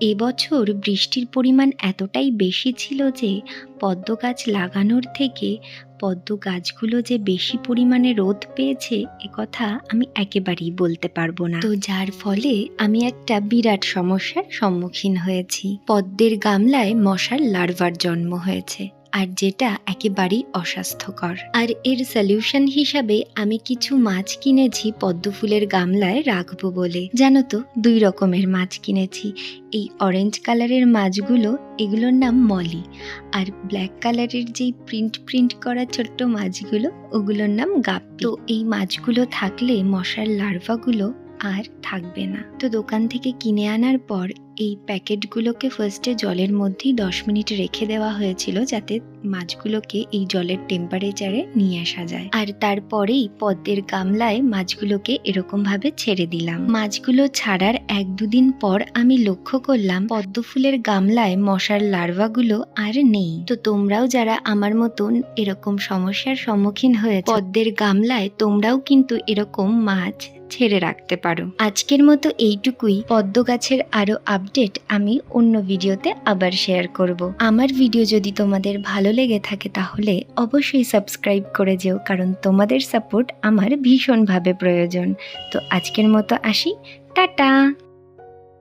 এবছর বৃষ্টির পরিমাণ এতটাই বেশি ছিল যে পদ্ম গাছ লাগানোর থেকে পদ্ম গাছগুলো যে বেশি পরিমাণে রোদ পেয়েছে, এ কথা আমি একেবারেই বলতে পারব না। তো যার ফলে আমি একটা বিরাট সমস্যার সম্মুখীন হয়েছি। পদ্মের গামলায় মশার লার্ভার জন্ম হয়েছে। আর যেটা একেবারেই অস্বাস্থ্যকর। আর এর সলিউশন হিসাবে আমি কিছু মাছ কিনেছি পদ্ম ফুলের গামলায় রাখব বলে। জানো তো, দুই রকমের মাছ কিনেছি। এই অরেঞ্জ কালারের মাছগুলো, এগুলোর নাম মলি। আর ব্ল্যাক কালারের যেই প্রিন্ট প্রিন্ট করা ছোট্ট মাছগুলো, ওগুলোর নাম গাপ্পি। তো এই মাছগুলো থাকলে মশার লার্ভাগুলো আর থাকবে না। তো দোকান থেকে কিনে আনার পর এই প্যাকেটগুলোকে ফার্স্টে জলের মধ্যেই দশ মিনিট রেখে দেওয়া হয়েছিল যাতে মাছগুলোকে এই জলের টেম্পারেচারে নিয়ে আসা যায়। আর তারপরেই পদ্মের গামলায় মাছগুলোকে এরকমভাবে ছেড়ে দিলাম। মাছগুলো ছাড়ার এক দুদিন পর আমি লক্ষ্য করলাম পদ্ম ফুলের গামলায় মশার লার্ভাগুলো আর নেই। তো তোমরাও যারা আমার মতন এরকম সমস্যার সম্মুখীন হয়ে পদ্মের গামলায় তোমরাও কিন্তু এরকম মাছ ছেড়ে রাখতে পারো। আজকের মতো এইটুকুই। পদ্ম গাছের আরও আপডেট আমি অন্য ভিডিওতে আবার শেয়ার করব। আমার ভিডিও যদি তোমাদের ভালো লেগে থাকে তাহলে অবশ্যই সাবস্ক্রাইব করে যেও, কারণ তোমাদের সাপোর্ট আমার ভীষণভাবে প্রয়োজন। তো আজকের মতো আসি। টাটা!